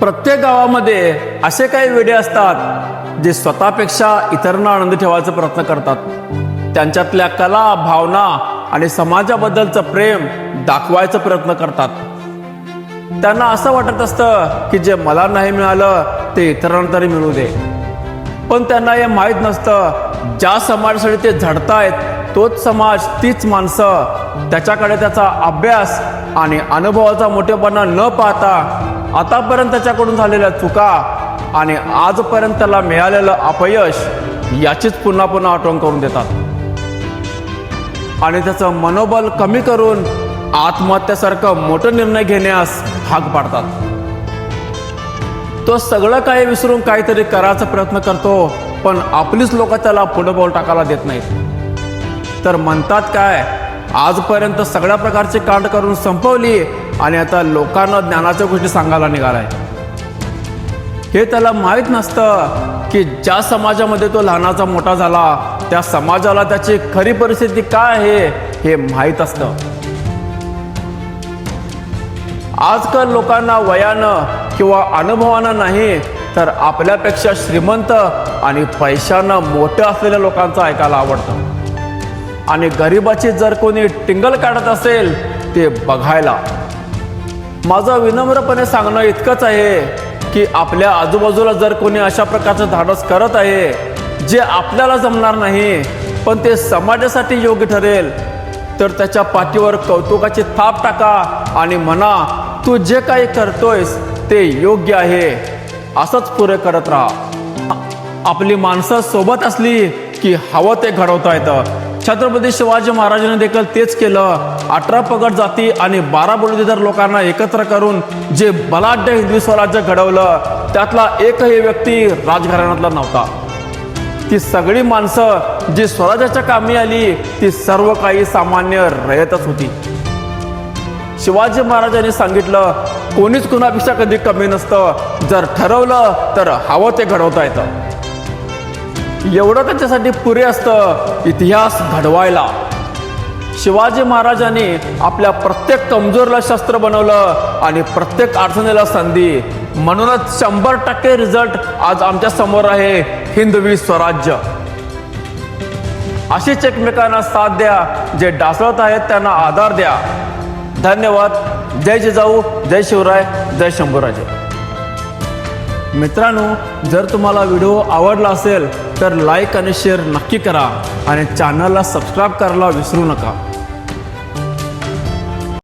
प्रत्येक गावामध्ये असे काही वेडे असतात जे स्वतःपेक्षा इतरांना आनंद ठेवायचा प्रयत्न करतात. त्यांच्यातल्या कला भावना आणि समाजाबद्दलचं प्रेम दाखवायचा प्रयत्न करतात. त्यांना असं वाटत असतं की जे मला नाही मिळालं ते इतरांना तरी मिळू दे. पण त्यांना हे माहीत नसतं ज्या समाजासाठी ते झडतायत तोच समाज तीच माणसं त्याच्याकडे त्याचा अभ्यास आणि अनुभवाचा मोठेपणा न पाहता आतापर्यंत त्याच्याकडून झालेल्या चुका आणि आजपर्यंत त्याला मिळालेलं अपयश याचीच पुन्हा पुन्हा आठवण करून देतात. आणि त्याचं मनोबल कमी करून आत्महत्यासारखं मोठं निर्णय घेण्यास भाग पाडतात. तो सगळं काही विसरून काहीतरी करायचा प्रयत्न करतो पण आपलीच लोक त्याला पुढं बोल टाकायला देत नाहीत. तर म्हणतात काय आजपर्यंत सगळ्या प्रकारचे कांड करून संपवली आणि आता लोकांना ज्ञानाच्या गोष्टी सांगायला निघालाय. हे त्याला माहीत नसतं की ज्या समाजामध्ये तो लहानाचा मोठा झाला त्या समाजाला त्याची खरी परिस्थिती काय आहे हे माहीत असतं. आजकाल लोकांना वयानं किंवा अनुभवानं नाही तर आपल्यापेक्षा श्रीमंत आणि पैशानं मोठं असलेल्या लोकांचं ऐकायला आवडतं. आणि गरिबाची जर कोणी टिंगल काढत असेल ते बघायला. माझं विनम्रपणे सांगणं इतकंच आहे की आपल्या आजूबाजूला जर कोणी अशा प्रकारचं धाडस करत आहे जे आपल्याला जमणार नाही पण ते समाजासाठी योग्य ठरेल तर त्याच्या पाठीवर कौतुकाची थाप टाका आणि म्हणा तू जे काही करतोयस ते योग्य आहे. असंच पुरे करत राहा. आपली माणसं सोबत असली की हवं ते घडवता येतं. छत्रपती शिवाजी महाराजांनी देखील तेच केलं. अठरा पगड जाती आणि बारा बलुतेदार लोकांना एकत्र करून जे बलाढ्य हिंदवी स्वराज्य घडवलं त्यातला एकही व्यक्ती राजघराण्यातला नव्हता. ती सगळी माणसं जी स्वराज्याच्या कामी आली ती सर्व काही सामान्य रयतच होती. शिवाजी महाराजांनी सांगितलं कोणीच कुणापेक्षा कधी कमी नसतं. जर ठरवलं तर हवं ते घडवता येतं. एवढं त्यांच्यासाठी पुरे असतं इतिहास घडवायला. शिवाजी महाराजांनी आपल्या प्रत्येक कमजोरला शस्त्र बनवलं आणि प्रत्येक अडचणीला संधी. म्हणूनच शंभर टक्के रिझल्ट आज आमच्यासमोर आहे हिंदवी स्वराज्य. अशीच एकमेकांना साथ द्या जे डासळत आहेत त्यांना आधार द्या. धन्यवाद. जय जिजाऊ जय शिवराय जय शंभूराजे. मित्रांनो जर तुम्हाला व्हिडिओ आवडला असेल तर लाईक आणि शेअर नक्की करा आणि चॅनलला सबस्क्राईब करायला विसरू नका.